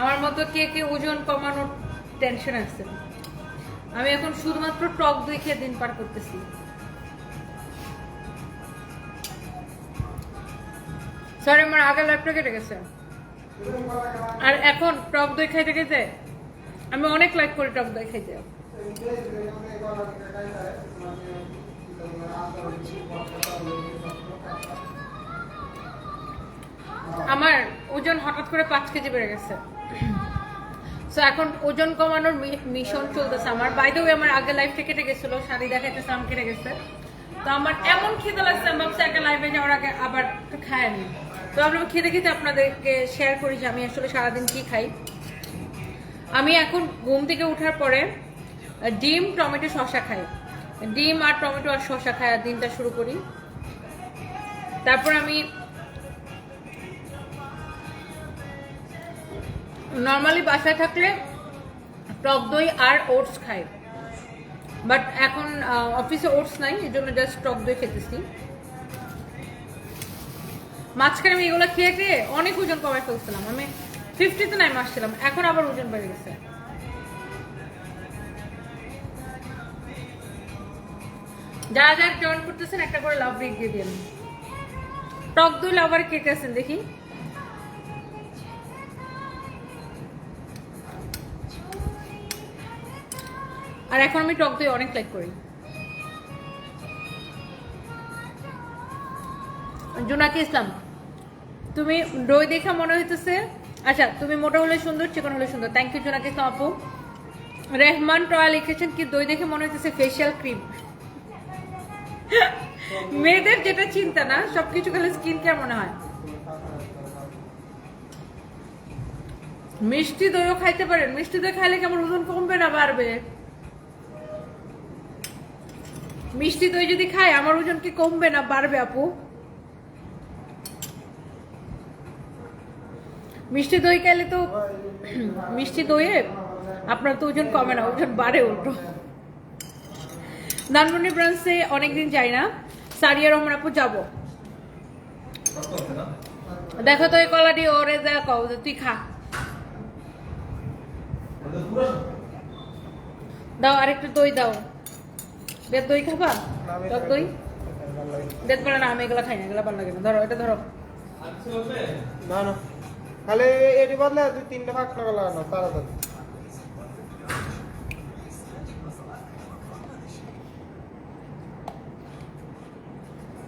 আমার মতো কে কে ওজন কমানোর টেনশন আছে। আমি এখন শুধুমাত্র টক দই খেয়ে দিন পার করতেছি। সরি আমার আগে লাইফটা কেটে গেছে। আর এখন টক দই খাইতে খাইতে আমি অনেক লাইক করি টক দই খাইতে। আমার ওজন হঠাৎ করে পাঁচ কেজি বেড়ে গেছে। সো এখন ওজন কমানোর মিশন চলতেছে আমার। বাইরে আমার আগে লাইফটা কেটে গেছিল, শাড়ি দেখাইতেছে আম কেটে গেছে। তো আমার এমন খেতে লাগছে, আমি ভাবছি একটা লাইফে যাওয়ার আগে আবার একটু খায় নি তো আমরা খেতে খেতে আপনাদেরকে শেয়ার করি যে আমি আসলে সারাদিন কি খাই। আমি এখন ঘুম থেকে ওঠার পরে ডিম, টমেটো, শসা খাই। ডিম আর টমেটো আর খাই, আর দিনটা শুরু করি। তারপর আমি নর্মালি বাসায় থাকলে টক দই আর ওটস খাই। বাট এখন অফিসে ওটস নাই, এই জন্য জাস্ট টক দই খেতেছি। মাঝখানে আমি এগুলো খেয়ে খেয়ে অনেক ওজন কমাই ফেলছিলাম। আমি ফিফটিতে নাই আসছিলাম, এখন আবার ওজন বেড়ে গেছে। যারা যারা জয়েন করতেছেন, একটা করে লাভ রেট দিয়ে দিন টক দই লাভার কে কে আছেন দেখি? আর এখন আমি টক দই অনেক লাইক করি। জোনাকি ইসলাম, তুমি দই দেখা মনে হইতেছে আচ্ছা তুমি মোটা হলে সুন্দর, চিকন হলে সুন্দর। থ্যাংক ইউ জোনাকি ইসলাম আপু। রেহমান টয়া লিখেছেন কি দই দেখে মনে হইতেছে ফেসিয়াল ক্রিম মেয়েদের যেটা চিন্তা না, সবকিছু খেলে স্কিন কেয়ার মনে হয়। মিষ্টি দইও খাইতে পারেন। মিষ্টি দই খাইলে কেমন ওজন কমবে না বাড়বে? মিষ্টি দই যদি খাই আমার ওজন কি কমবে না বাড়বে আপু? মিষ্টি দই খাইলে তো মিষ্টি দইয়ে আপনার তো ওজন কমে না, ওজন বাড়ে উল্টো। ধানমন্ডি ব্রাঞ্চে অনেকদিন যাই না। সারিয়া রহমান আপু, যাব। দেখো তো এই কলাটি, ওরে যে তুই খা। দাও, আরেকটু দই দাও। বেদ দই খাবা? টক দই? বেদ বলে না আমি এগুলো খাই না এগুলো ভালো লাগে না। ধরো এটা ধরো। না না। খালি এটি বদলে দুই তিনটা ভাগ লাগানো তাড়াতাড়ি।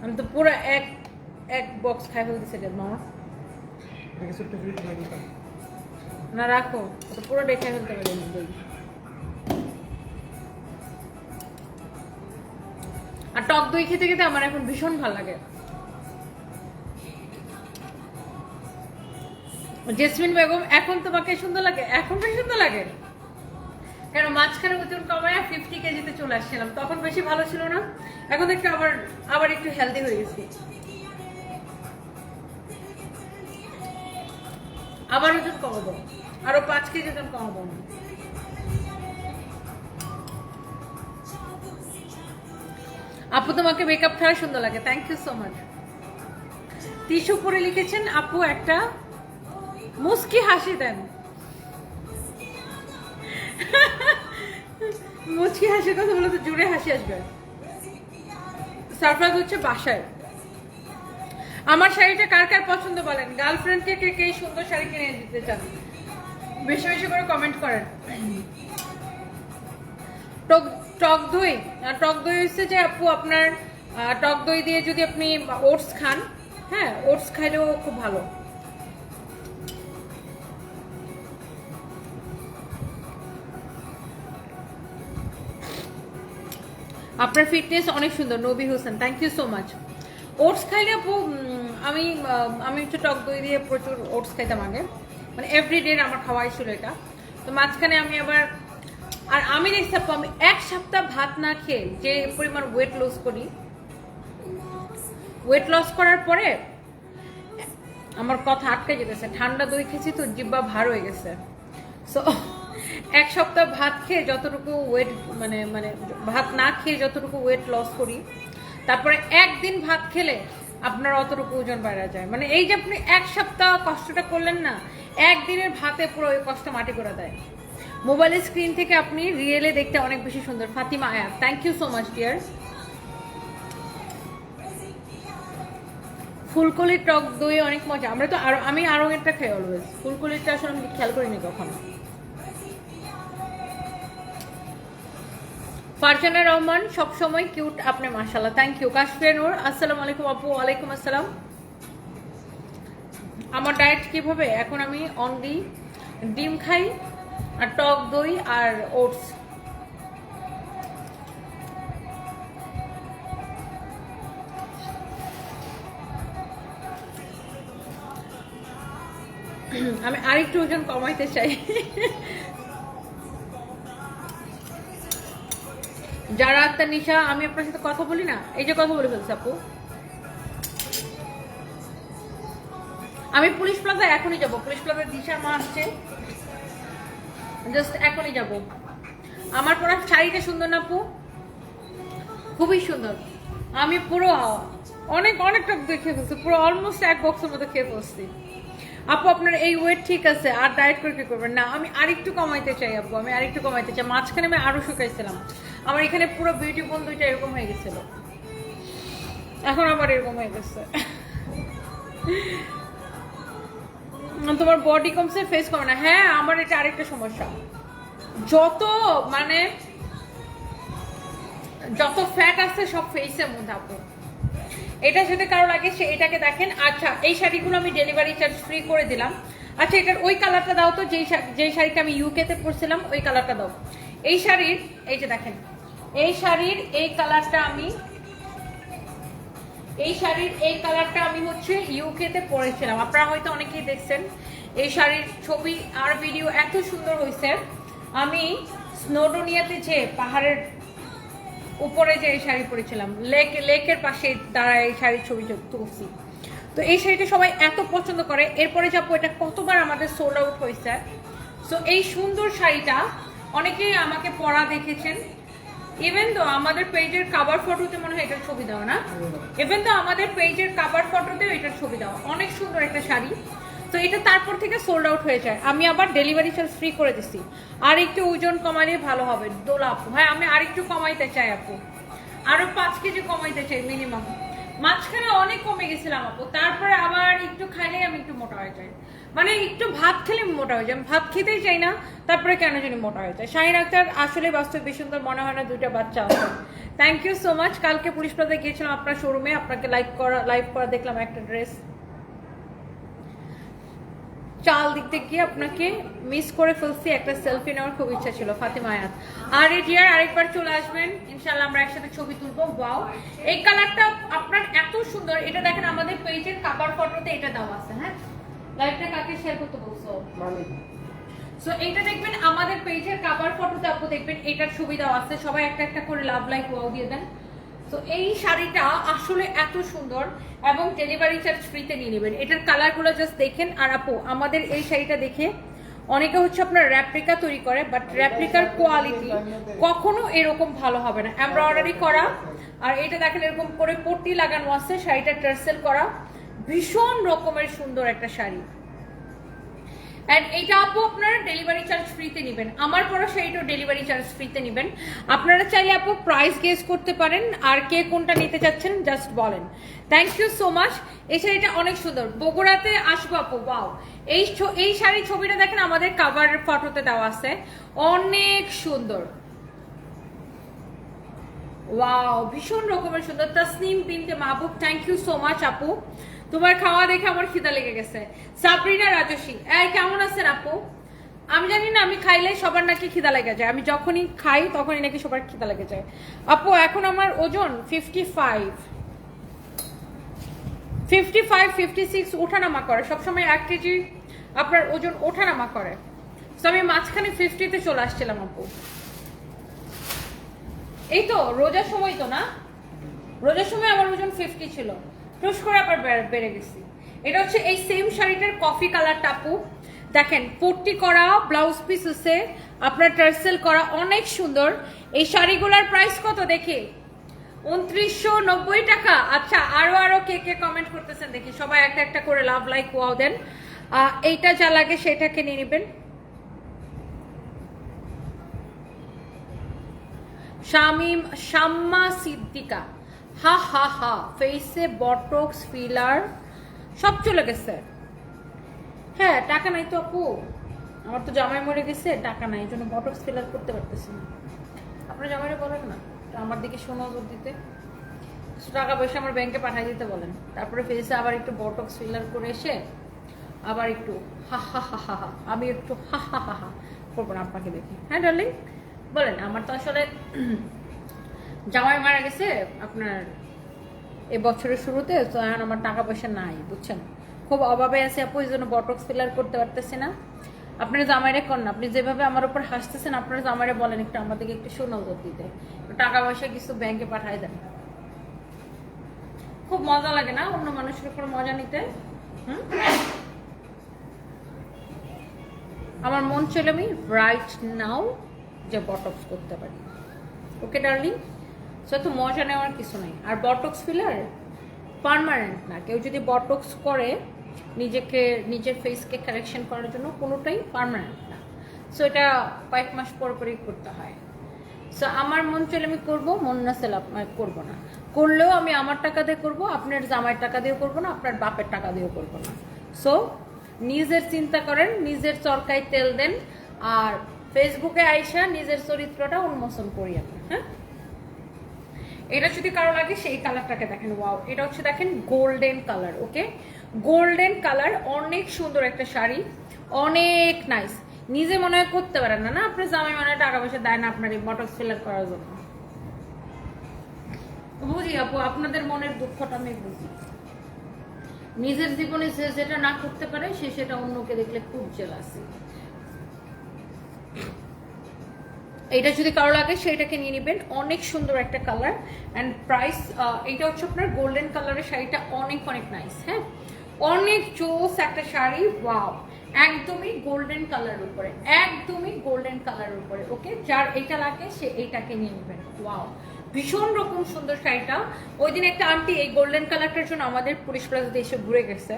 আমি তো পুরো এক এক বক্স খাই ফেলতেছি রে মামা। না রাখো। পুরো দেখে ফেলতে পারি টক দই খেতে খেতে আমার এখন ভীষণ ভালো লাগে। জেসমিন বেগম, এখন তোমাকে সুন্দর লাগে? এখন বেশি সুন্দর লাগে? কেন, মাঝখানে ওজন কমায় ফিফটি কেজিতে চলে আসছিলাম, তখন বেশি ভালো ছিল না? এখন দেখতে আবার আবার একটু হেলদি হয়ে গেছি। আবার ওজন কমাবো। আরও পাঁচ কেজি ওজন কমাবো আপু তোমাকে মেকআপ ছাড়া সুন্দর লাগে। Thank you so much tissue পরে লিখেছেন, আপু, একটা মুস্কি হাসি দেন। মুচকি হাসির কথা বলে তো জুড়ে হাসি আসবে। সারপ্রাইজ হচ্ছে বাসায়। আমার শাড়িটা কার কার পছন্দ বলেন? গার্লফ্রেন্ডকে কে কে সুন্দর শাড়ি কিনে দিতে চান? বেশি বেশি করে কমেন্ট করেন। টক দই টক দই হচ্ছে যে আপু আপনার টক দই দিয়ে যদি আপনি ওটস খান হ্যাঁ ওটস খাইলেও খুব ভালো। আপনার ফিটনেস অনেক সুন্দর, Nabi Hossain thank you so much oats খাইলে আপু আমি আমি হচ্ছে টক দই দিয়ে প্রচুর ওটস খাইতাম আগে। মানে এভরিডে আমার খাওয়াই ছিল এটা। তো মাঝখানে আমি আবার আর আমি আপু, আমি এক সপ্তাহ ভাত না খেয়ে যে পরিমাণ ওয়েট লস করি ওয়েট লস করার পরে আমার কথা আটকে যেতেছে, ঠান্ডা দই খেয়েছি তো জিব্বা ভার হয়ে গেছে। সো এক সপ্তাহ ভাত খেয়ে যতটুকু ওয়েট মানে মানে ভাত না খেয়ে যতটুকু ওয়েট লস করি, তারপরে একদিন ভাত খেলে আপনার অতটুকু ওজন বাড়া যায়। মানে এই যে আপনি এক সপ্তাহ কষ্টটা করলেন না, একদিনের ভাতে পুরো ওই কষ্ট মাটি করে দেয়। মোবাইলের স্ক্রিন থেকে আপনি রিয়েলে দেখতে অনেক বেশি সুন্দর। Fatima Ayat thank you so much dear ফুলকলির টক দই অনেক মজা। আমরা তো আরও আমি আরও একটা খাই অলওয়েজ ফুলকলিরটা আসলে আমি খেয়াল করিনি কখনো। ফারজানা রহমান, সবসময় কিউট আপনি মাশাল্লাহ থ্যাংক ইউ কাশ্মীর নূর, আসসালামু আলাইকুম আপু, ওয়ালাইকুম আসসালাম। আমার ডায়েট কীভাবে? এখন আমি অনলি ডিম খাই আর টক দই আর ওটস। আমি আরেকটু ওজন কমাইতে চাই। যারা আত্মার নিশা, আমি আপনার সাথে কথা বলি না? এই যে কথা বলে ফেলছি আপু। আমি পুলিশ প্লাজা এখনই যাব। পুলিশ প্লাজার দিশা মা আসছে। জাস্ট এখনই যাব। আমার পরা শাড়িটা সুন্দর না আপু? খুবই সুন্দর। আমি পুরো অনেক, অনেকটা দেখে ফেলছি। পুরো অলমোস্ট এক বক্সের মতো খেয়ে ফেলছি। আপু, আপনার এই ওয়েট ঠিক আছে? আর ডায়েট করে কি করবেন? না, আমি আরেকটু কমাইতে চাই আপু, আমি আরেকটু কমাইতে চাই। মাঝখানে আমি আরও শুকাইছিলাম। আমার এখানে পুরো বিউটি বোন দুইটা এরকম হয়ে গেছিল। এখন আবার এরকম হয়ে গেছে। তোমার বডি কমছে ফেস কমে না হ্যাঁ আমার এটা আরেকটা সমস্যা। যত মানে যত ফ্যাট আছে, সব ফেসের মধ্যে আপু। এটা যদি কারও লাগে সে এটাকে দেখেন। আচ্ছা এই শাড়িগুলো আমি ডেলিভারি চার্জ ফ্রি করে দিলাম। আচ্ছা এটার ওই কালারটা দাও তো, যেই যেই শাড়িটা আমি ইউকেতে পরছিলাম, ওই কালারটা দাও। এই শাড়ির, এই যে দেখেন, এই শাড়ির এই কালারটা আমি এই শাড়ির এই কালারটা আমি হচ্ছে ইউকেতে পরেছিলাম। আপনারা হয়তো অনেকেই দেখছেন, এই শাড়ির ছবি আর ভিডিও এত সুন্দর হয়েছে আমি স্নোডোনিয়াতে যে পাহাড়ের উপরে যে এই শাড়ি পরেছিলাম, লেক, লেকের পাশে দাঁড়ায় এই শাড়ির ছবি তুলছি। তো এই শাড়িটা সবাই এত পছন্দ করে। এরপরে যাব, এটা কতবার আমাদের সোল্ড আউট হয়েছে। সো এই সুন্দর শাড়িটা অনেকেই আমাকে পরা দেখেছেন। ইভেন তো আমাদের পেজের ফটোতে মনে হয় এটার ছবি না? ইভেন তো আমাদের পেজের এটার ছবি অনেক সুন্দর একটা শাড়ি। তো এটা তারপর থেকে সোল্ড আউট হয়ে যায়। আমি আবার ডেলিভারি চার্জ ফ্রি করে দিচ্ছি আর একটু ওজন কমালে ভালো হবে। দোলা আপু ভাই, আমি আর একটু কমাইতে চাই, আপু। আরও পাঁচ কেজি কমাইতে চাই মিনিমাম মাঝখানে অনেক কমে গেছিলাম, আপু। তারপরে আবার একটু খাইলেই আমি একটু মোটা হয়ে যাই। মানে একটু ভাত খেলে মোটা হয়ে আমি ভাত খেতেই চাই না, তারপরে কেন জানি মোটা হয়ে যায়। শাহিন আক্তার আসলে বাস্তব বেশ সুন্দর, মনে হয় না দুইটা বাচ্চা আছে। থ্যাংক ইউ সো মাচ কালকে পুলিশ প্লাজায় গিয়েছিলাম আপনার শোরুমে আপনাকে লাইক করা লাইভ করা দেখলাম একটা ড্রেস চাল দিকতে গিয়ে আপনাকে মিস করে ফেলছি, একটা সেলফি নেওয়ার খুব ইচ্ছা ছিল, ফাতিমা আয়াত। আর এই ডিয়ার আরেকবার চলে আসবেন। ইনশাল্লাহ আমরা একসাথে ছবি তুলবো। ওয়াও এই কালারটা আপনার এত সুন্দর। এটা দেখেন আমাদের পেজের কাভার ফটোতে এটা দেওয়া আছে হ্যাঁ? লাইভটা কাকে শেয়ার করতে বলছো? সো এইটা দেখবেন আমাদের পেজের কাভার ফটোতে আপু দেখবেন এটার সুবিধা আছে। সবাই একটা একটা করে লাভ লাইক ওয়াও দিয়ে দেন। তো এই শাড়িটা আসলে এত সুন্দর এবং ডেলিভারি চার্জ ফ্রিতে নিয়ে নেবেন। এটার কালারগুলো জাস্ট দেখেন। আর আপু আমাদের এই শাড়িটা দেখে অনেকে হচ্ছে আপনার র্যাপ্লিকা তৈরি করে বাট র্যাপ্লিকার কোয়ালিটি কখনো এরকম ভালো হবে না। এমব্রয়ডারি করা। আর এটা দেখেন এরকম করে পট্টি লাগানো আছে শাড়িটা টার্সেল করা। ভীষণ রকমের সুন্দর একটা শাড়ি। অ্যান্ড এইটা আপু আপনারা ডেলিভারি চার্জ ফ্রিতে নেবেন। আমার পরে সেইটাও ডেলিভারি চার্জ ফ্রিতে নেবেন। আপনারা চাইলে আপু প্রাইস গেস করতে পারেন, আর কে কোনটা নিতে চাচ্ছেন জাস্ট বলেন। থ্যাংক ইউ সো মাচ এই শাড়িটা অনেক সুন্দর। বগুড়াতে আসব আপু বাও এই এই শাড়ির ছবিটা দেখেন, আমাদের কাভার ফটোতে দেওয়া আছে। অনেক সুন্দর। ওয়াও ভীষণ রকমের সুন্দর। Tasnim Binte Mahbub thank you so much আপু। তোমার খাওয়া দেখে আমার খিদা লেগে গেছে। সাবরিনা রাজস্বী, এই কেমন আছেন আপু? আমি জানি না, আমি খাইলে সবার নাকি খিদা লেগে যায়। আমি যখনই খাই, তখনই নাকি সবার খিদা লেগে যায়। আপু, এখন আমার ওজন fifty five fifty five fifty six ওঠানামা করে। সবসময় এক কেজি আপনার ওজন ওঠানামা করে। তো আমি মাঝখানে ফিফটিতে চলে আসছিলাম আপু। এই তো রোজার সময় তো না? রোজার সময় আমার ওজন ফিফটি ছিল। টুস করে আবার বেড়ে- গেছি। এটা হচ্ছে এই সেম শাড়িটার কফি কালার টাপু দেখেন, পট্টি করা ব্লাউজ পিস হচ্ছে আপনার টার্সেল করা, অনেক সুন্দর। এই শাড়িগুলোর প্রাইস কত দেখে? উনত্রিশশো নব্বই টাকা। আচ্ছা আরও আরও কে কে কমেন্ট করতেছেন দেখি। সবাই একটা একটা করে লাভ লাইক ওয়াও দেন। এইটা যা লাগে সেটাকে নিয়ে নেবেন। শামিম, শাম্মা সিদ্দিকা। হা হা হা ফেসে বটক্স ফিলার সব চলে গেছে। হ্যাঁ টাকা নাই তো আপু। আমার তো জামাই মরে গেছে, টাকা নাই, এই জন্য বটক্স ফিলার করতে পারতেছি না। আপনার জামাইরে বলেন না আমার দিকে শোনা দিতে। কিছু টাকা পয়সা আমার ব্যাংকে পাঠিয়ে দিতে বলেন। তারপরে ফেসে আবার একটু বটক্স ফিলার করে এসে আবার একটু হা হা হা হা হা, আমি একটু হা হা হা হা, করব না আপনাকে দেখে। হ্যাঁ ডার্লিং বলেন, আমার তো আসলে জামাই মারা গেছে আপনার এই বছরের শুরুতে, তো এখন আমার টাকা পয়সা নাই, বুঝছেন? খুব অভাবে আছে আপু, এই জন্য বটক্স ফিলার করতে পারতেছি না। আপনার জামাইরে কর না, আপনি যেভাবে আমার উপর হাসতেছেন, আপনার জামাইরে বলেন একটু আমাদেরকে একটু সুনজর দিতে টাকা পয়সা কিছু ব্যাংকে পাঠায় দেন। খুব মজা লাগে না অন্য মানুষের উপর মজা নিতে? হুম? আমার মন চলে আমি রাইট নাও যে বটক্স করতে পারি। ওকে ডার্লিং সো তো মজা নেওয়ার কিছু নেই। আর বটক্স ফিলার পার্মানেন্ট না। কেউ যদি বটক্স করে নিজেকে, নিজের ফেসকে কারেকশন করার জন্য, কোনোটাই পার্মানেন্ট না। সো এটা কয়েক মাস পর পরই করতে হয়। সো আমার মন চলে আমি করব, মন না সেল করব না। করলেও আমি আমার টাকা দিয়ে করব, আপনার জামাইয়ের টাকা দিয়েও করব না, আপনার বাপের টাকা দিয়েও করব না। সো নিজের চিন্তা করেন, নিজের চরকায় তেল দেন, আর ফেসবুকে আইসা নিজের চরিত্রটা উন্মোচন করি হ্যাঁ? এটা যদি কারও লাগে, সেই কালারটাকে দেখেন, ওয়াও। এটা হচ্ছে দেখেন golden colour, okay? Golden colour, অনেক সুন্দর একটা শাড়ি, অনেক নাইস। নিজে মনে হয় করতে পারেন না না? আপনার জামাই মনে হয় টাকা পয়সা দেয় না আপনার এই বটক্স ফিলার করার জন্য। বুঝি আপু, আপনাদের মনের দুঃখটা আমি বুঝি। নিজের জীবনে সে যেটা না করতে পারে, সে সেটা অন্যকে দেখলে খুব জেলাসি এটা যদি কারও লাগে সেটাকে নিয়ে নেবেন। অনেক সুন্দর একটা কালার। অ্যান্ড প্রাইস এটা হচ্ছে আপনার গোল্ডেন কালারের শাড়িটা অনেক অনেক নাইস হ্যাঁ? অনেক চোস একটা শাড়ি ওয়াও একদমই গোল্ডেন কালার উপরে, একদমই গোল্ডেন কালার উপরে ওকে যার এটা লাগে, সে এইটাকে নিয়ে নেবেন ওয়াও ভীষণ রকম সুন্দর শাড়িটা। ওই দিন একটা আন্টি এই গোল্ডেন কালারটার জন্য আমাদের পুলিশ প্লাজাতে এসে ঘুরে গেছে।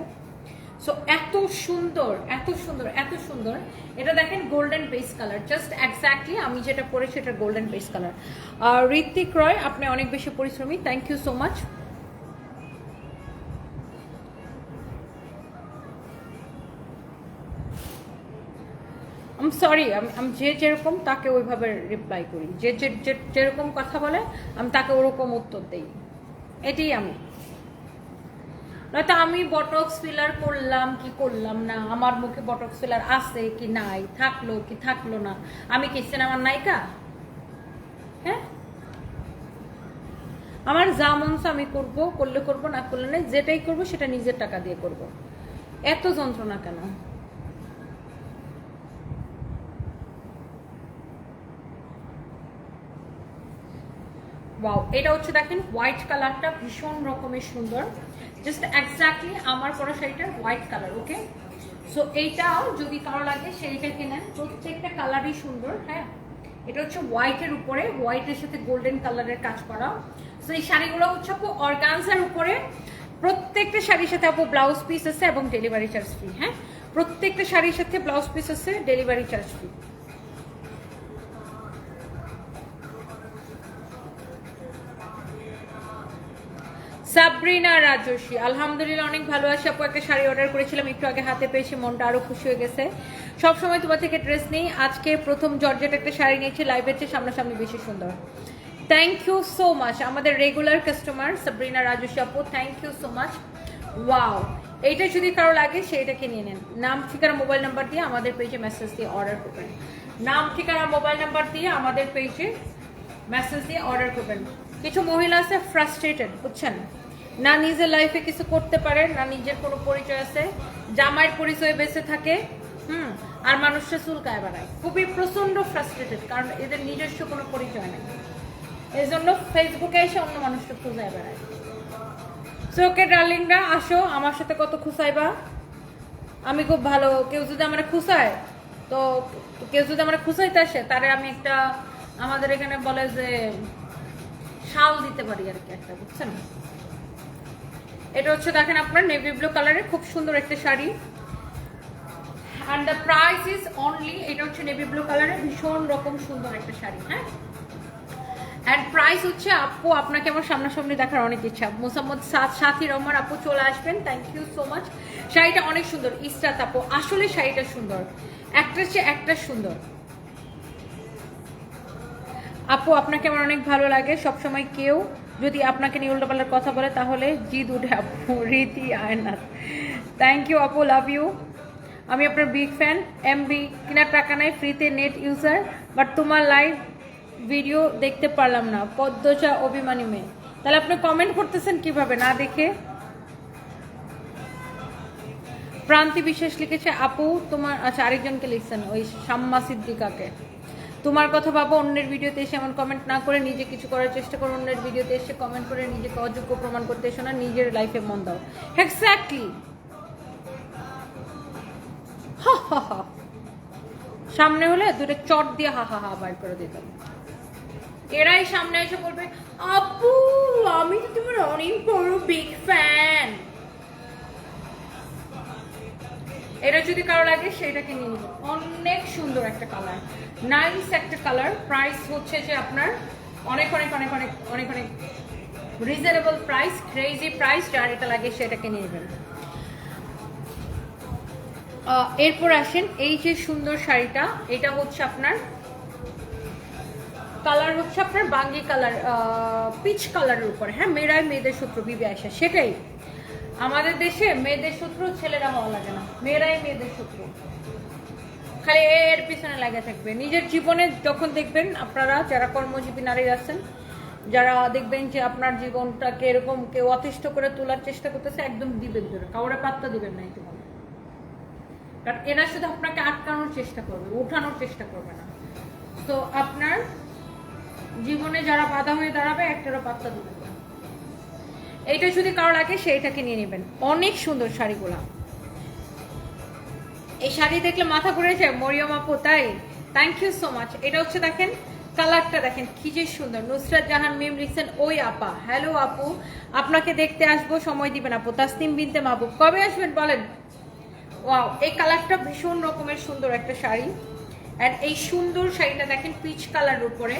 সো এত সুন্দর এত সুন্দর এত সুন্দর। এটা দেখেন golden base colour just exactly আমি যেটা পরেছি এটা গোল্ডেন বেস কালার আর ঋত্বিক রয়, আপনি অনেক বেশি পরিশ্রমী thank you so much um sorry আমি যে যেরকম তাকে ওইভাবে রিপ্লাই করি। যে- যেরকম কথা বলে, আমি তাকে ওরকম উত্তর দিই। এটাই আমি। নয়তো আমি বটক্স ফিলার করলাম কি করলাম না? আমার মুখে বটক্স ফিলার আছে কি নাই? থাকল কি থাকল না? আমি কি সিনেমার নায়িকা? হ্যাঁ? আমার যা মন আমি করব, করলে করব, না করলে না যেটাই করব সেটা নিজের টাকা দিয়ে করব। এত যন্ত্রণা কেন? এটা হচ্ছে দেখেন হোয়াইট কালারটা ভীষণ রকমের সুন্দর। জাস্ট এক্স্যাক্টলি আমার পরা শাড়িটার হোয়াইট কালার ওকে সো এইটাও যদি কারও লাগে সেইটা কেনেন প্রত্যেকটা কালারই সুন্দর হ্যাঁ? এটা হচ্ছে হোয়াইটের উপরে হোয়াইটের সাথে গোল্ডেন কালারের কাজ করা। সো এই শাড়িগুলো হচ্ছে আপু অর্গানজার উপরে। প্রত্যেকটা শাড়ির সাথে আপু ব্লাউজ পিস আছে এবং ডেলিভারি চার্জ ফ্রি হ্যাঁ? প্রত্যেকটা শাড়ির সাথে ব্লাউজ পিস আছে delivery charge free Sabrina Rajoshi আলহামদুলিল্লাহ অনেক ভালো। আছি আপু একটা শাড়ি অর্ডার করেছিলাম, একটু আগে হাতে পেয়েছি, মনটা আরও খুশি হয়ে গেছে। সব সময় তোমার থেকে ড্রেস নেই। আজকে প্রথম জর্জেট একটা শাড়ি নিয়েছি লাইভের চেয়ে সামনাসামনি বেশি সুন্দর। থ্যাংক ইউ সো মাচ আমাদের রেগুলার কাস্টমার সাবরিনা রাজস্বী আপু thank you so much wow এইটা যদি কারও লাগে, সেইটাকে নিয়ে নেন। নাম, ঠিকানা মোবাইল নাম্বার দিয়ে আমাদের পেজে মেসেজ দিয়ে অর্ডার করবেন। নাম, ঠিকানা মোবাইল নাম্বার দিয়ে আমাদের পেজে মেসেজ দিয়ে অর্ডার করবেন। কিছু মহিলা আছে ফ্রাস্ট্রেটেড বুঝছেন? না নিজের লাইফে কিছু করতে পারে, না নিজের কোনো পরিচয় আছে। জামাইয়ের পরিচয় বেঁচে থাকে, হুম, আর মানুষটা চুলকায় বেড়ায়। খুবই প্রচণ্ড ফ্রাস্ট্রেটেড কারণ এদের নিজস্ব কোনো পরিচয় নেই। এই জন্য ফেসবুকে এসে অন্য মানুষটা খুঁজায় বেড়ায়। সো ডার্লিংরা আসো, আমার সাথে কত খুঁচাইবা? আমি খুব ভালো, কেউ যদি আমার খুঁচায়, তো কেউ যদি আমার খুঁচাইতে আসে, তারে আমি একটা, আমাদের এখানে বলে যে, শাল দিতে পারি আর কি একটা, বুঝছেন? এটা হচ্ছে দেখেন আপনার নেভি ব্লু কালারের খুব সুন্দর একটা sari. And the price is only এটা হচ্ছে নেভি ব্লু কালারের ভীষণ রকম সুন্দর একটা শাড়ি হ্যাঁ? অ্যান্ড প্রাইস হচ্ছে, আপু, আপনাকে আমার সামনাসামনি দেখার অনেক ইচ্ছা। মোসাম্মদ সাথী রহমান, আপু, চলে আসবেন। থ্যাংক ইউ সো মাচ শাড়িটা অনেক সুন্দর, ইস্টাত আপু, আসলে শাড়িটা সুন্দর। একটা চেয়ে একটা সুন্দর। আপু, আপনাকে আমার অনেক ভালো লাগে, সবসময় কেউ যদি আপনাকে নিয়ে উল্টোপাল্টার কথা বলে, তাহলে জিদ উঠে আপু, রীতি আয়নাথ। থ্যাংক ইউ আপু লাভ ইউ আমি আপনার বিগ ফ্যান এমবি কেনার টাকা নাই ফ্রিতে নেট ইউজার বাট তোমার লাইভ ভিডিও দেখতে পারলাম না পদ্মচা অভিমানী মেয়ে। তাহলে আপনি কমেন্ট করতেছেন কীভাবে, না দেখে? প্রান্তি বিশ্বাস লিখেছে, আপু, তোমার আচ্ছা আরেকজনকে লিখছেন, ওই শাম্মা সিদ্দিকাকে। তোমার কথা ভাবো, অন্যের ভিডিওতে এসে এমন কমেন্ট না করে নিজে কিছু করার চেষ্টা করো, অন্যের ভিডিওতে এসে কমেন্ট করে নিজেকে অযোগ্য প্রমাণ করতে এসো না, নিজের লাইফে মন দাও। এক্স্যাক্টলি সামনে হলে দুটো চট দিয়ে হা হা হা বার করে দিতাম। এরাই সামনে এসে বলবে, আপু, আমি তো তোমার অনেক বড় বিগ ফ্যান এটা যদি কারও লাগে, সেটাকে নিয়ে নিব অনেক সুন্দর একটা কালার নাইস একটা কালার। প্রাইস হচ্ছে যে আপনার অনেক অনেক অনেক অনেক অনেক অনেক রিজনেবল প্রাইস ক্রেজি প্রাইস যার এটা লাগে সেটাকে নিয়ে নেবেন। এরপর আসেন এই যে সুন্দর শাড়িটা, এটা হচ্ছে আপনার কালার হচ্ছে আপনার বাঙ্গি কালার পিচ কালারের উপরে। হ্যাঁ মেয়েরাই মেয়েদের সূত্র, বিবে আসা সেটাই। আমাদের দেশে মেয়েদের সূত্র, ছেলেরা হওয়া লাগে না। মেয়েরাই মেয়েদের সূত্র। খালি এর পিছনে লাগে থাকবে নিজের জীবনে যখন দেখবেন আপনারা, যারা কর্মজীবী নারী আছেন, যারা দেখবেন যে আপনার জীবনটাকে এরকম কেউ অতিষ্ঠ করে তোলার চেষ্টা করতেছে, একদম দিবেন দূরে কাউরে পাত্তা দিবেন না জীবনে কারণ এরা শুধু আপনাকে আটকানোর চেষ্টা করবে উঠানোর চেষ্টা করবে না। তো আপনার জীবনে যারা বাধা হয়ে দাঁড়াবে, একটারও পাত্তা দিবেন না। এইটা যদি কারও লাগে, সেইটাকে নিয়ে নেবেন। অনেক সুন্দর শাড়িগুলা। এই শাড়ি দেখলে মাথা ঘুরে যায়, মরিয়ম আপু, তাই? থ্যাংক ইউ সো মাচ এটা হচ্ছে দেখেন, কালারটা দেখেন, কি যে সুন্দর। নুসরাত জাহান মিম লিখছেন, ওই আপা, হ্যালো আপু, আপনাকে দেখতে আসব, সময় দিবেন আপু। তাসনিম বিনতে মাহবুব, কবে আসবেন বলেন? ওয়াও, এই কালারটা ভীষণ রকমের সুন্দর একটা শাড়ি। অ্যান্ড এই সুন্দর শাড়িটা দেখেন, পিচ কালার উপরে।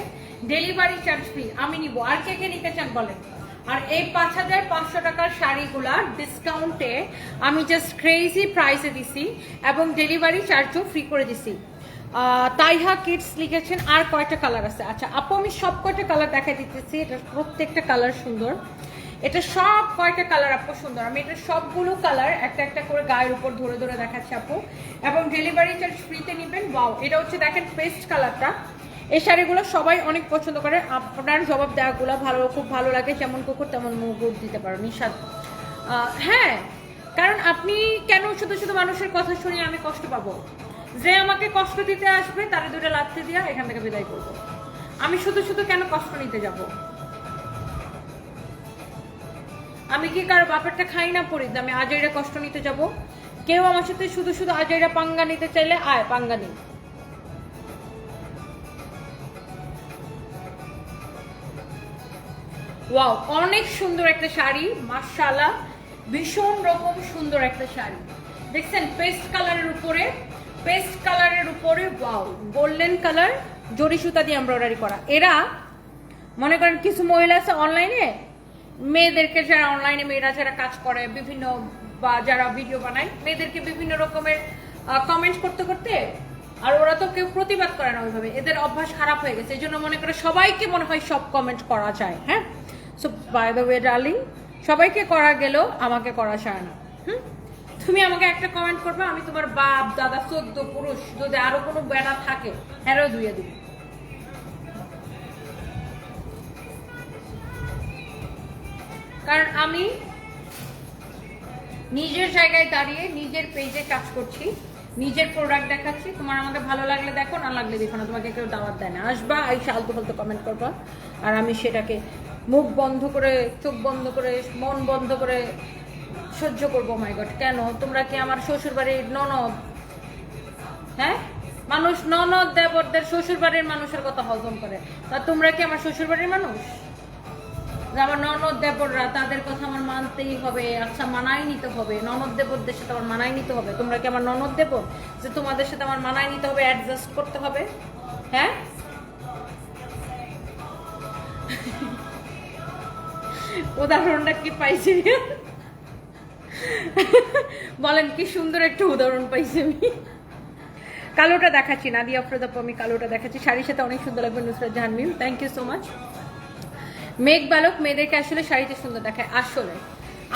ডেলিভারি চার্জ ফ্রি আমি নিব। আর কে কে নিতে চান বলেন? আর এই পাঁচ হাজার পাঁচশো টাকার শাড়িগুলা ডিসকাউন্টে আমি জাস্ট ক্রেজি প্রাইসে দিছি এবং ডেলিভারি চার্জও ফ্রি করে দিছি। তাইহা কিডস লিখেছেন, আর কয়টা কালার আছে? আচ্ছা আপু, আমি সব কয়টা কালার দেখা দিতেছি, এটা প্রত্যেকটা কালার সুন্দর। এটা সব কয়টা কালার আপু সুন্দর? আমি এটা সবগুলো কালার একটা একটা করে গায়ের উপর ধরে ধরে দেখাচ্ছি আপু। এবং ডেলিভারি চার্জ ফ্রিতে নেবেন ওয়াও এটা হচ্ছে দেখেন পেস্ট কালারটা এই শাড়িগুলো সবাই অনেক পছন্দ করে। আপনার জবাব দেওয়াগুলো ভালো, খুব ভালো লাগে। যেমন কুকুর, তেমন মুগুর দিতে পারো নিঃস্বাদ হ্যাঁ কারণ আপনি কেন শুধু শুধু মানুষের কথা শুনিয়ে আমি কষ্ট পাবো? যে আমাকে কষ্ট দিতে আসবে, তারে দুটো লাথি দিয়া এখান থেকে বিদায় করব। আমি শুধু শুধু কেন কষ্ট নিতে যাব? আমি কি কারও বাপেরটা খাই না পড়ি আমি আজাইরা কষ্ট নিতে যাব? কেউ আমার সাথে শুধু শুধু আজাইরা পাঙ্গা নিতে চাইলে আয়, পাঙ্গা নি ওয়াও অনেক সুন্দর একটা শাড়ি, মাশাআল্লাহ, ভীষণ রকম সুন্দর একটা শাড়ি। দেখছেন পেস্ট কালারের উপরে পেস্ট কালারের উপরে ওয়াও গোল্ডেন কালার জরি সুতা দিয়ে এমব্রয়ডারি করা। এরা, মনে করেন কিছু মহিলা আছে অনলাইনে মেয়েদেরকে যারা অনলাইনে মেয়েরা যারা কাজ করে, বিভিন্ন বা যারা ভিডিও বানায়, মেয়েদেরকে বিভিন্ন রকমের কমেন্ট করতে করতে, আর ওরা তো কেউ প্রতিবাদ করে না ওইভাবে। এদের অভ্যাস খারাপ হয়ে গেছে। এই জন্য মনে করে সবাইকে মনে হয় সব কমেন্ট করা যায় হ্যাঁ? So by the way darling সবাইকে করা গেলেও আমাকে করা যায় না। তুমি আমাকে একটা কমেন্ট করবে, আমি তোমার বাপ, দাদা, চোদ্দ পুরুষ, যদি আরও কোনো বেড়া থাকে হ্যারও ধুয়ে দিবি। কারণ আমি নিজের জায়গায় দাঁড়িয়ে, নিজের পেজে কাজ করছি, নিজের প্রোডাক্ট দেখাচ্ছি। তোমার আমাকে ভালো লাগলে দেখো, না লাগলে দেখো না, তোমাকে কেউ দাওয়াত দেয় না। আসবা, এই আলতু ফালতু কমেন্ট করবা, আর আমি সেটাকে মুখ বন্ধ করে, চোখ বন্ধ করে, মন বন্ধ করে সহ্য করব মাই গড কেন? তোমরা কি আমার শ্বশুর বাড়ির ননদ? হ্যাঁ? মানুষ ননদ দেবরদের শ্বশুর বাড়ির মানুষের কথা হজম করে। তা তোমরা কি আমার শ্বশুর বাড়ির মানুষ আমার ননদ দেবররা, তাদের কথা আমার মানতেই হবে আচ্ছা মানাই নিতে হবে। ননদ দেবরদের সাথে আমার মানাই নিতে হবে। তোমরা কি আমার ননদ দেবর? যে তোমাদের সাথে আমার মানাই নিতে হবে অ্যাডজাস্ট করতে হবে। হ্যাঁ? উদাহরণটা কি পাইছি? বলেন, কি সুন্দর একটা উদাহরণ পাইছি আমি। কালোটা দেখাচ্ছি নাদিয়া আফরোজ আপু আমি কালোটা দেখাচ্ছি। শাড়ির সাথে অনেক সুন্দর লাগবে, Nusrat Jahanmim thank you so much মেঘ বালক মেয়েদেরকে আসলে শাড়িতে সুন্দর দেখায়, আসলে।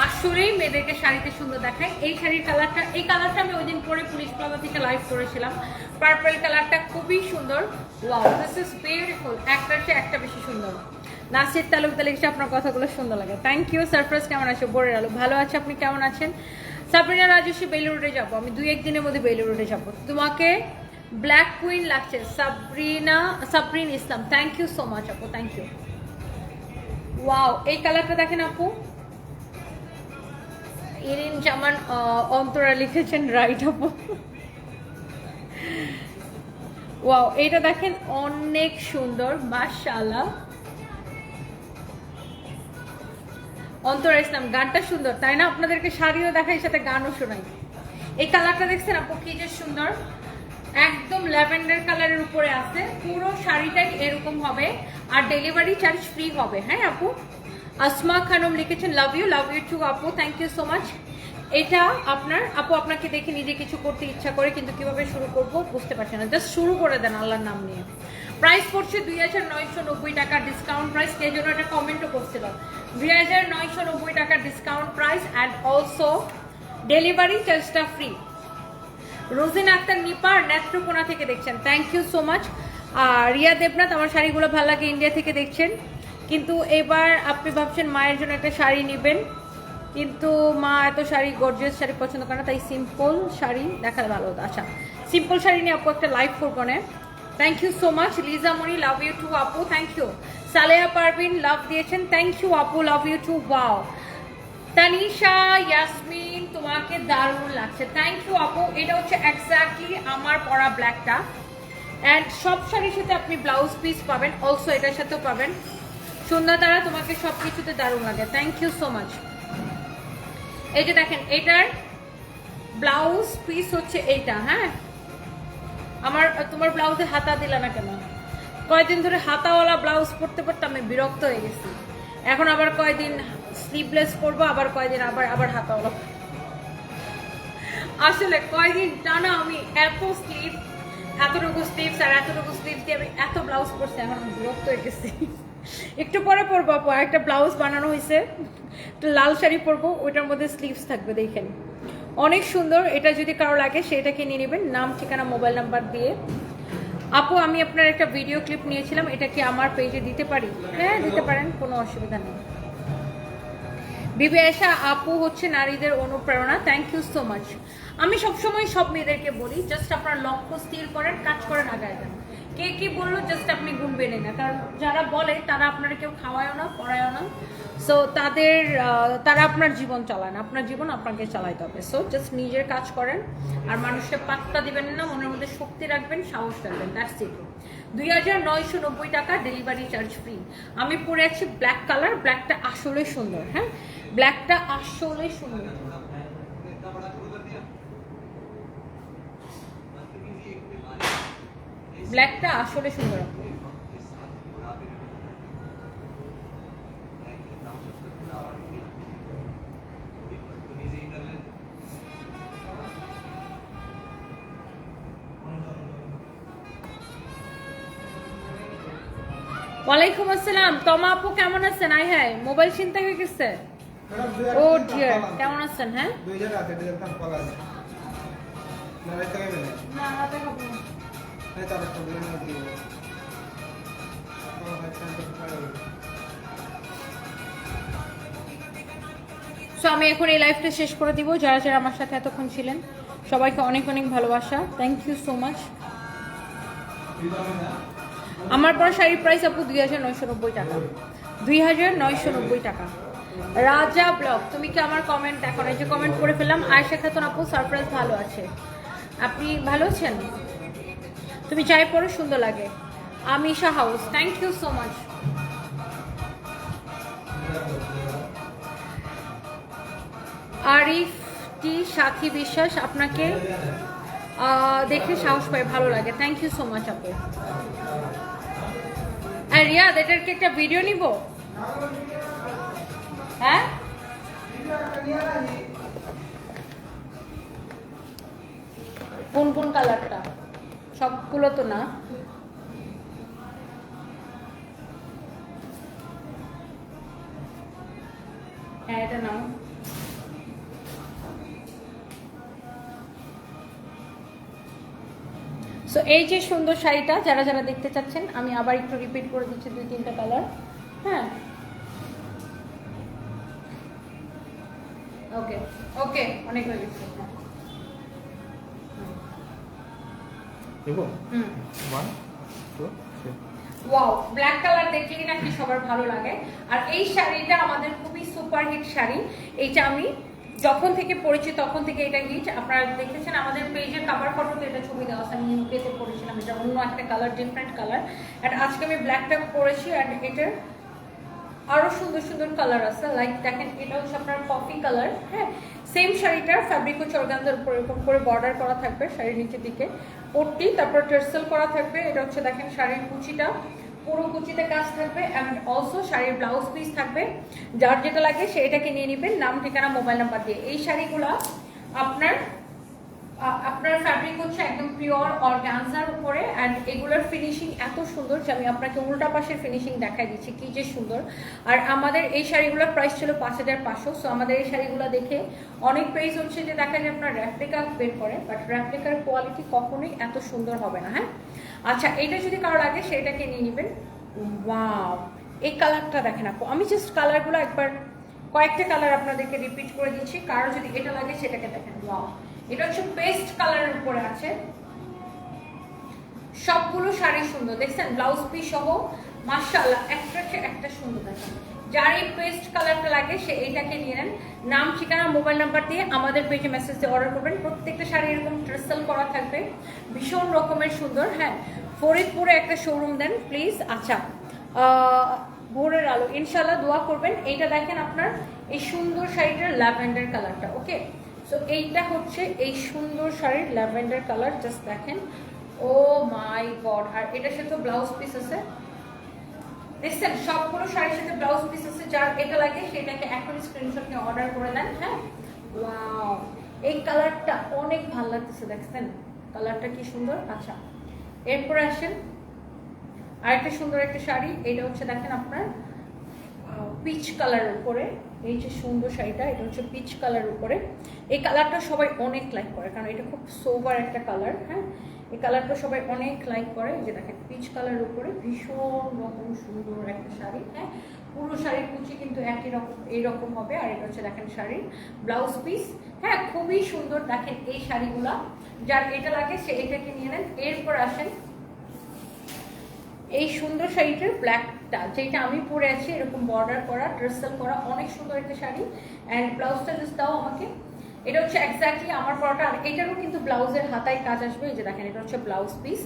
আসলেই মেয়েদেরকে শাড়িতে সুন্দর দেখায়। এই শাড়ির কালারটা, এই কালারটা আমি ওই দিন পরে পুলিশ প্লাজা থেকে লাইভ করেছিলাম। পার্পল কালারটা খুবই সুন্দর। ওয়াও দিস ইজ বিউটিফুল একটার চেয়ে একটা বেশি সুন্দর। নাসির তালুকদার লিখছে আপনার কথাগুলো সুন্দর লাগে। থ্যাংক ইউ সারপ্রাইজ কেমন আছে? বোরের আলো। ভালো আছে আপনি? কেমন আছেন? সাবরিনা রাজস্বী বেলুর রোডে যাব। আমি দুই একদিনের মধ্যে বেলুর রোডে যাব। তোমাকে ব্ল্যাক কুইন লাগছে। Sabrina, Sabrin Islam. Thank you so much আপু। থ্যাংক ইউ ওয়াও এই কালারটা দেখেন আপু। ইরিন জামান অন্তরা লিখেছেন রাইট আপু। ওয়াও এটা দেখেন অনেক সুন্দর। মাশাআল্লাহ। অন্তরা ইসলাম, গানটা সুন্দর, তাই না? আপনাদেরকে শাড়িও দেখাই, সাথে গানও শোনাই। এই কালারটা দেখছেন আপু, কি যে সুন্দর। একদম ল্যাভেন্ডার কালারের উপরে আছে। পুরো শাড়িটাই এরকম হবে, আর ডেলিভারি চার্জ ফ্রি হবে। হ্যাঁ আপু? আসমা খানম লিখেছেন love you love you too আপু থ্যাংক ইউ সো মাচ এটা আপনার, আপু, আপনাকে দেখে নিজে কিছু করতে ইচ্ছা করে, কিন্তু কীভাবে শুরু করব বুঝতে পারছেন না। জাস্ট শুরু করে দেন আল্লাহর নাম নিয়ে। প্রাইস পড়ছে দুই হাজার নয়শো নব্বই টাকা ডিসকাউন্ট প্রাইস কে জন্য একটা কমেন্টও করছিল। দুই হাজার নয়শো নব্বই টাকা discount price and also delivery চার্জটা ফ্রি রোজিন আক্তার নিপার নেত্রকোনা থেকে দেখছেন। থ্যাংক ইউ সো মাচ আর রিয়া দেবনাথ, আমার শাড়িগুলো ভালো লাগে ইন্ডিয়া থেকে দেখছেন। কিন্তু এবার আপনি ভাবছেন মায়ের জন্য একটা শাড়ি নেবেন। কিন্তু মা এত শাড়ি গর্জিয়াস শাড়ি পছন্দ করে না, তাই সিম্পল শাড়ি দেখা ভালো আচ্ছা সিম্পল শাড়ি নিয়ে আপু একটা লাইভ করব না। Thank you so much Liza Moni love you too আপু thank you Saleha Parvin love দিয়েছেন থ্যাংক ইউ আপু love you too wow Tanisha Yasmin তোমাকে দারুণ লাগছে। থ্যাংক ইউ আপু এটা হচ্ছে এক্স্যাক্টলি আমার পরা ব্ল্যাকটা অ্যান্ড সব শাড়ির সাথে আপনি ব্লাউজ পিস পাবেন অলসো এটার সাথেও পাবেন। সন্ধ্যা তারা তোমাকে সব কিছুতে দারুণ লাগে। থ্যাংক ইউ সো মাচ এই যে দেখেন, এটার ব্লাউজ পিস হচ্ছে এইটা হ্যাঁ? আমার, তোমার ব্লাউজে হাতা দিলা না কেন? কয়দিন ধরে হাতাওয়ালা ব্লাউজ পরতে পরতে আমি বিরক্ত হয়ে গেছি। এখন আবার কয়দিন স্লিভলেস পরবো, আবার কয়দিন আবার আবার হাতাওয়ালা আসলে কয়দিন টানা আমি এত স্লিভ এতটুকু স্লিভস আর এতটুকু স্লিভ দিয়ে আমি এত ব্লাউজ পরছি, এখন আমি বিরক্ত হয়ে গেছি। একটু পরে পরবো আপু একটা ব্লাউজ বানানো হয়েছে একটা লাল শাড়ি পরবো, ওইটার মধ্যে স্লিভস থাকবে, দেখেন। অনেক সুন্দর। এটা যদি কারও লাগে, সেটাকে নিয়ে নেবেন। নাম, ঠিকানা, মোবাইল নাম্বার দিয়ে। আপু, আমি আপনার একটা ভিডিও ক্লিপ নিয়েছিলাম। এটা কি আমার পেজে দিতে পারি? হ্যাঁ দিতে পারেন, কোনো অসুবিধা নেই। বিবি আয়সা আপু হচ্ছে নারীদের অনুপ্রেরণা। থ্যাংক ইউ সো মাচ আমি সবসময় সব মেয়েদেরকে বলি জাস্ট আপনার লক্ষ্য স্থির করেন, কাজ করেন, আগায় যান। কে কি বলল জাস্ট আপনি গুনবেন না কারণ যারা বলে, তারা আপনারা কেউ খাওয়ায়ও না, পড়ায়ও না। সো তাদের তারা আপনার জীবন চালায় না আপনার জীবন আপনাকে চালাইতে হবে। সো জাস্ট নিজের কাজ করেন, আর মানুষকে পাত্তা দিবেন না, মনের মধ্যে শক্তি রাখবেন, সাহস রাখবেন দ্যাটস ইট দুই হাজার নয়শো নব্বই টাকা ডেলিভারি চার্জ ফ্রি আমি পরে আছি ব্ল্যাক কালার ব্ল্যাকটা আসলে সুন্দর হ্যাঁ? ব্ল্যাকটা আসলে সুন্দর। ব্ল্যাকটা আসলে সুন্দর। আসসালাম তমা আপু কেমন আছেন? আই হ্যাঁ মোবাইল চিন্তা হয়ে গেছে। ও ডিয়ার কেমন আছেন হ্যাঁ? সো আমি এখন এই লাইফটা শেষ করে দিব। যারা যারা আমার সাথে এতক্ষণ ছিলেন সবাইকে অনেক অনেক ভালোবাসা। থ্যাংক ইউ সো মাচ আমার পরা শাড়ির প্রাইস আপু দুই হাজার নয়শো নব্বই টাকা। দুই হাজার নয়শো নব্বই টাকা। রাজা ব্লগ তুমি কি আমার কমেন্ট এখন এই যে কমেন্ট করে ফেললাম? আয়সা খাতুন আপু সারপ্রাইজ ভালো আছে। আপনি ভালো আছেন? তুমি চাই পরে সুন্দর লাগে। Amisha house thank you so much Arif T Sathi Biswas, আপনাকে দেখে সাহস পায়, ভালো লাগে। থ্যাংক ইউ সো মাচ আপু। আর রিয়াদ, এটার কি একটা ভিডিও নিব? হ্যাঁ? কোন কোন কালারটা? সবগুলো তো না। হ্যাঁ এটা নাও। সো এই যে সুন্দর শাড়িটা যারা যারা দেখতে চাচ্ছেন আমি আবার একটু রিপিট করে দিচ্ছি দুই তিনটা কালার হ্যাঁ? ওকে ওকে অনেক হয়ে গেছে। ওয়াও ব্ল্যাক কালার সবার ভালো লাগে। আর এই শাড়িটা আমাদের খুবই সুপার হিট শাড়ি। এইটা আমি যখন থেকে পড়েছি, তখন থেকে এটা হিট। আপনারা দেখেছেন আমাদের পেজের কাভার ফটোতে এটা ছবি দেওয়া আছে। আমি ইউকেতে পড়েছিলাম, এটা অন্য একটা কালার ডিফারেন্ট কালার অ্যান্ড আজকে আমি ব্ল্যাকটা পরেছি অ্যান্ড এটার আরও সুন্দর সুন্দর কালার আছে। লাইক দেখেন, এটা হচ্ছে আপনার কফি কালার হ্যাঁ? সেম শাড়িটার ফ্যাব্রিক হচ্ছে অর্গানজার উপর এরকম করে বর্ডার করা থাকবে শাড়ির নিচের দিকে। পট্টি, তারপর টার্সেল করা থাকবে। এটা হচ্ছে দেখেন শাড়ির কুচিটা। পুরো কুচিতে কাজ থাকবে অ্যান্ড অলসো শাড়ির ব্লাউজ পিস থাকবে। যার যেটা লাগে সেটাকে নিয়ে নেবেন। নাম, ঠিকানা মোবাইল নাম্বার দিয়ে। এই শাড়িগুলো আপনার আপনার ফ্যাব্রিক হচ্ছে একদম পিওর অর্গানজার উপরে অ্যান্ড এগুলোর ফিনিশিং এত সুন্দর যে আমি আপনাকে উল্টা পাশের ফিনিশিং দেখাই দিচ্ছি, কি যে সুন্দর। আর আমাদের এই শাড়িগুলোর প্রাইস ছিল পাঁচ হাজার পাঁচশো সো আমাদের এই শাড়িগুলো দেখে অনেক প্রাইস হচ্ছে যে দেখা যায় আপনার র্যাপ্লিকা বের করে বাট র্যাপ্লিকার কোয়ালিটি কখনোই এত সুন্দর হবে না হ্যাঁ? আচ্ছা এটা যদি কারও লাগে সেটাকে নিয়ে নেবেন। ওয়াও এই কালারটা দেখেন আপু, আমি জাস্ট কালারগুলো একবার কয়েকটা কালার আপনাদেরকে রিপিট করে দিচ্ছি, কারও যদি এটা লাগে সেটাকে দেখেন। ওয়াও এটা হচ্ছে পেস্ট কালারের উপরে আছে। সবগুলো শাড়ি সুন্দর। দেখছেন ব্লাউজ পিস সহ মার্শাল্লাহ একটা একটা সুন্দর দেখেন যার এই পেস্ট কালারটা লাগে, সে এইটাকে নিয়ে নেন। নাম, ঠিকানা মোবাইল নাম্বার দিয়ে আমাদের পেজে মেসেজ দিয়ে অর্ডার করবেন। প্রত্যেকটা শাড়ি এরকম ট্রেসেল করা থাকবে। ভীষণ রকমের সুন্দর হ্যাঁ। ফরিদপুরে একটা শোরুম দেন প্লিজ আচ্ছা ভোরের আলো। ইনশাল্লাহ দোয়া করবেন। এইটা দেখেন আপনার, এই সুন্দর শাড়িটার ল্যাভেন্ডার কালারটা ওকে সো এইটা হচ্ছে এই সুন্দর শাড়ির ল্যাভেন্ডার কালার জাস্ট দেখেন। ও মাই গড, আর এটার সাথে ব্লাউজ পিস আছে। দেখছেন, সবগুলো শাড়ির সাথে ব্লাউজ পিস আছে, যার এটা লাগে, সেটাকে এখন স্ক্রিনশট নিয়ে অর্ডার করে দেন হ্যাঁ? এই কালারটা অনেক ভালো লাগতেছে, দেখছেন? কালারটা কি সুন্দর? আচ্ছা এরপরে আসেন। আরেকটা সুন্দর একটা শাড়ি, এটা হচ্ছে, দেখেন আপনার পিচ কালার উপরে। এই যে সুন্দর শাড়িটা, এটা হচ্ছে পিচ কালার উপরে। এই কালারটা সবাই অনেক লাইক করে, কারণ এটা খুব সোভার একটা কালার হ্যাঁ? এই কালারটা সবাই অনেক লাইক করে যে দেখেন পিচ কালার উপরে, ভীষণ রকম সুন্দর একটা শাড়ি হ্যাঁ? পুরো শাড়ির কুচি কিন্তু একই রকম এইরকম হবে, আর এটা হচ্ছে দেখেন শাড়ির ব্লাউজ পিস হ্যাঁ? খুবই সুন্দর, দেখেন এই শাড়িগুলা, যার এটা লাগে সে এটাকে নিয়ে নেন, এরপর আসেন এই সুন্দর শাড়িটার ব্ল্যাকটা যেটা আমি পরে আছি, এরকম বর্ডার করা ড্রেসেল করা, অনেক সুন্দর একটা শাড়ি। অ্যান্ড ব্লাউজটা জাস্ট দাও আমাকে। এটা হচ্ছে এক্স্যাক্টলি আমার পরাটা। আর এটারও কিন্তু ব্লাউজের হাতায় কাজ আসবে। এই যে দেখেন, এটা হচ্ছে ব্লাউজ পিস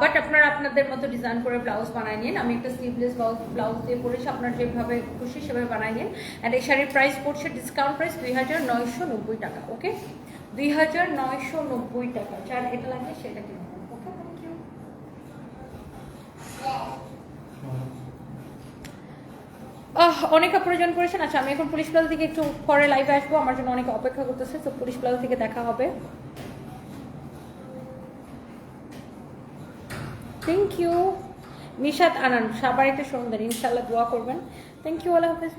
বাট আপনারা আপনাদের মতো ডিজাইন করে ব্লাউজ বানায় নিন। আমি একটা স্লিভলেস ব্লাউজ ব্লাউজ দিয়ে পরেছি। আপনার যেভাবে খুশি সেভাবে বানাই নিন। অ্যান্ড এই শাড়ির প্রাইস পড়ছে ডিসকাউন্ট প্রাইস দুই হাজার নয়শো নব্বই টাকা ওকে দুই হাজার নয়শো নব্বই টাকা। যার এটা লাগে সেটা কিনে নেবেন ওকে থ্যাংক ইউ আহ অনেক প্রয়োজন করেছেন। আচ্ছা আমি এখন পুলিশ প্লাজা থেকে একটু পরে লাইভে আসব। আমার জন্য অনেকে অপেক্ষা করতেছে, তো পুলিশ প্লাজা থেকে দেখা হবে। থ্যাংক ইউ নিশাদ আনন্দ সবার একটা সুন্দর। ইনশাল্লাহ দোয়া করবেন। থ্যাংক ইউ আল্লাহ হাফেজ।